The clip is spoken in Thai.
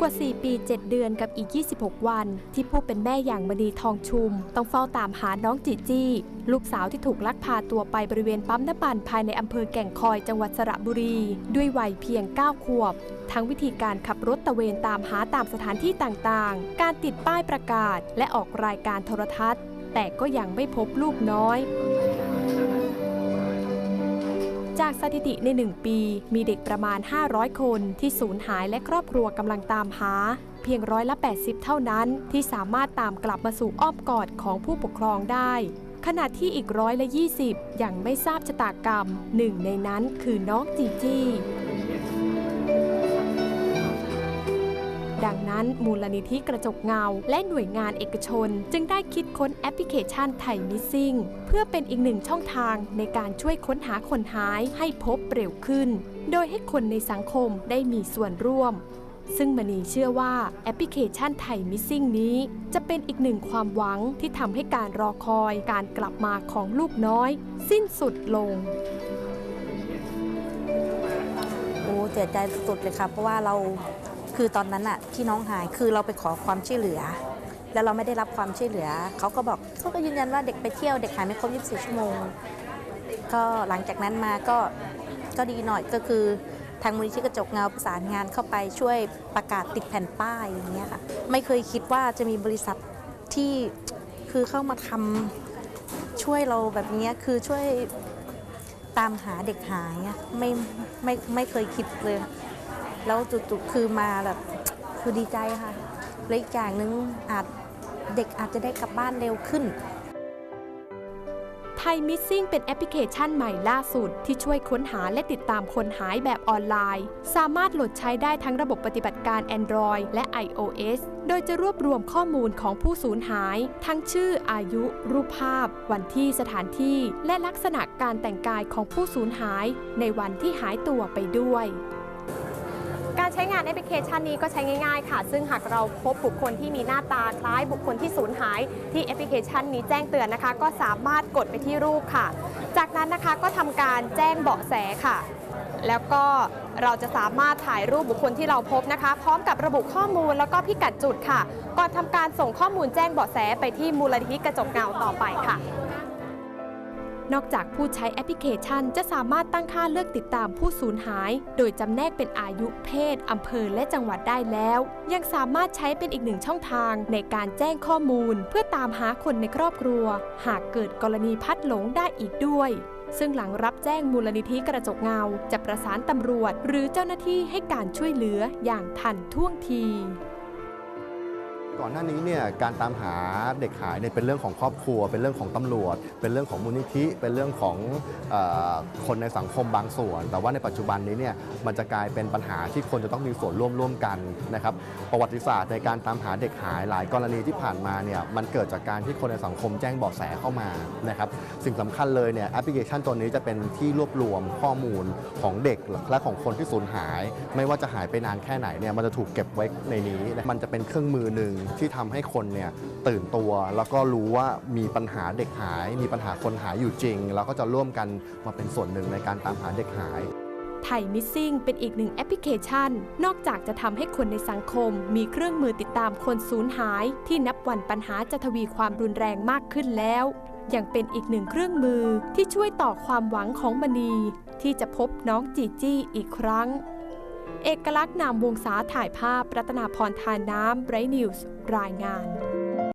กว่า 4 ปี 7 เดือนกับอีก 26 วัน ที่ผู้เป็นแม่อย่างมณีทองชุม ต้องเฝ้าตามหาน้องจีจี้ ลูกสาวที่ถูกลักพาตัวไปบริเวณปั๊มน้ำมันภายในอำเภอแก่งคอยจังหวัดสระบุรี ด้วยวัยเพียง 9 ขวบ ทั้งวิธีการขับรถตระเวนตามหาตามสถานที่ต่างๆ การติดป้ายประกาศ และออกรายการโทรทัศน์ แต่ก็ยังไม่พบลูกน้อย จากสถิติใน 1 ปี มีเด็กประมาณ 500 คนที่สูญหายและครอบครัวกำลังตามหา เพียงร้อยละ 80 เท่านั้น ที่สามารถตามกลับมาสู่อ้อมกอดของผู้ปกครองได้ ขณะที่อีกร้อยละ 20 ยังไม่ทราบชะตากรรม หนึ่งในนั้นคือน้องจีจี้ ดังนั้นมูลนิธิกระจกเงา และหน่วยงานเอกชน จึงได้คิดค้นแอปพลิเคชันไทยมิสซิ่งเพื่อเป็นอีกหนึ่งช่องทางในการช่วยค้นหาคนหายให้พบเร็วขึ้น โดยให้คนในสังคมได้มีส่วนร่วมซึ่งมณีเชื่อว่าแอปพลิเคชันไทยมิสซิ่งนี้ จะเป็นอีกหนึ่งความหวังที่ทำให้การรอคอยการกลับมาของลูกน้อย สิ้นสุดลง โอ้เสียใจสุดเลยค่ะ เพราะว่าเรา คือตอนนั้นอะที่น้องหายคือเราไปขอความช่วยเหลือ แล้วเราไม่ได้รับความช่วยเหลือ เขาก็บอกเขาก็ยืนยันว่าเด็กไปเที่ยวเด็กหายไม่ครบ24 ชั่วโมง ก็หลังจากนั้นมาก็ก็ดีหน่อยก็คือทางมูลนิธิกระจกเงาประสานงานเข้าไปช่วยประกาศติดแผ่นป้ายอย่างเงี้ยค่ะไม่เคยคิดว่าจะมีบริษัทที่คือเข้ามาทำช่วยเราแบบเนี้ยคือช่วยตามหาเด็กหายไม่ไม่ไม่เคยคิดเลย แล้วจู่ๆคือมาแบบคือดีใจค่ะและอีกอย่างหนึงอาจเด็กอาจจะได้กลับบ้านเร็วขึ้นไทยมิสซิ่งเป็นแอปพลิเคชันใหม่ล่าสุด ที่ช่วยค้นหาและติดตามคนหายแบบออนไลน์ สามารถโหลดใช้ได้ทั้งระบบปฏิบัติการ Android และ iOS โดยจะรวบรวมข้อมูลของผู้สูญหาย ทั้งชื่อ อายุ รูปภาพ วันที่สถานที่ และลักษณะการแต่งกายของผู้สูญหาย ในวันที่หายตัวไปด้วย การใช้งานแอปพลิเคชันนี้ก็ใช้ง่ายๆค่ะ ซึ่งหากเราพบบุคคลที่มีหน้าตาคล้ายบุคคลที่สูญหาย ที่แอปพลิเคชันนี้แจ้งเตือนนะคะ ก็สามารถกดไปที่รูปค่ะ จากนั้นนะคะก็ทำการแจ้งเบาะแสค่ะ แล้วก็เราจะสามารถถ่ายรูปบุคคลที่เราพบนะคะ พร้อมกับระบุข้อมูลแล้วก็พิกัดจุดค่ะก่อนทำการส่งข้อมูลแจ้งเบาะแสไปที่มูลนิธิกระจกเงาต่อไปค่ะ นอกจากผู้ใช้แอปพลิเคชันจะสามารถตั้งค่าเลือกติดตามผู้สูญหาย โดยจำแนกเป็นอายุเพศอำเภอและจังหวัดได้แล้ว ยังสามารถใช้เป็นอีกหนึ่งช่องทางในการแจ้งข้อมูล เพื่อตามหาคนในครอบครัว หากเกิดกรณีพัดหลงได้อีกด้วยซึ่งหลังรับแจ้งมูลนิธิกระจกเงา จะประสานตำรวจ หรือเจ้าหน้าที่ให้การช่วยเหลืออย่างทันท่วงที ก่อนหน้านี้เนี่ยการตามหาเด็กหายเนี่ยเป็นเรื่องของครอบครัว เป็นเรื่องของตำรวจ เป็นเรื่องของมูลนิธิ เป็นเรื่องของเออคนในสังคมบางส่วน แต่ว่าในปัจจุบันนี้เนี่ยมันจะกลายเป็นปัญหาที่คนจะต้องมีส่วนร่วมร่วมกันนะครับประวัติศาสตร์ในการตามหาเด็กหายหลายกรณีที่ผ่านมาเนี่ยมันเกิดจากการที่คนในสังคมแจ้งเบาะแสเข้ามานะครับสิ่งสำคัญเลยเนี่ยแอปพลิเคชันตัวนี้จะเป็นที่รวบรวมข้อมูลของเด็กและของคนที่สูญหาย ไม่ว่าจะหายไปนานแค่ไหนเนี่ยมันจะถูกเก็บไว้ในนี้ มันจะเป็นเครื่องมือหนึ่งที่ทำให้คนเนี่ยตื่นตัว แล้วก็รู้ว่ามีปัญหาเด็กหาย มีปัญหาคนหายอยู่จริง แล้วก็จะร่วมกันมาเป็นส่วนหนึ่งในการตามหาเด็กหายไทยมิสซิ่งเป็นอีกหนึ่งแอปพลิเคชัน นอกจากจะทำให้คนในสังคม มีเครื่องมือติดตามคนสูญหาย ที่นับวันปัญหาจะทวีความรุนแรงมากขึ้นแล้วยังเป็นอีกหนึ่งเครื่องมือที่ช่วยต่อความหวังของมณี ที่จะพบน้องจีจี้อีกครั้ง เอกลักษณ์นามวงศาถ่ายภาพรัตนาพรทานน้ำไบรท์นิวส์รายงาน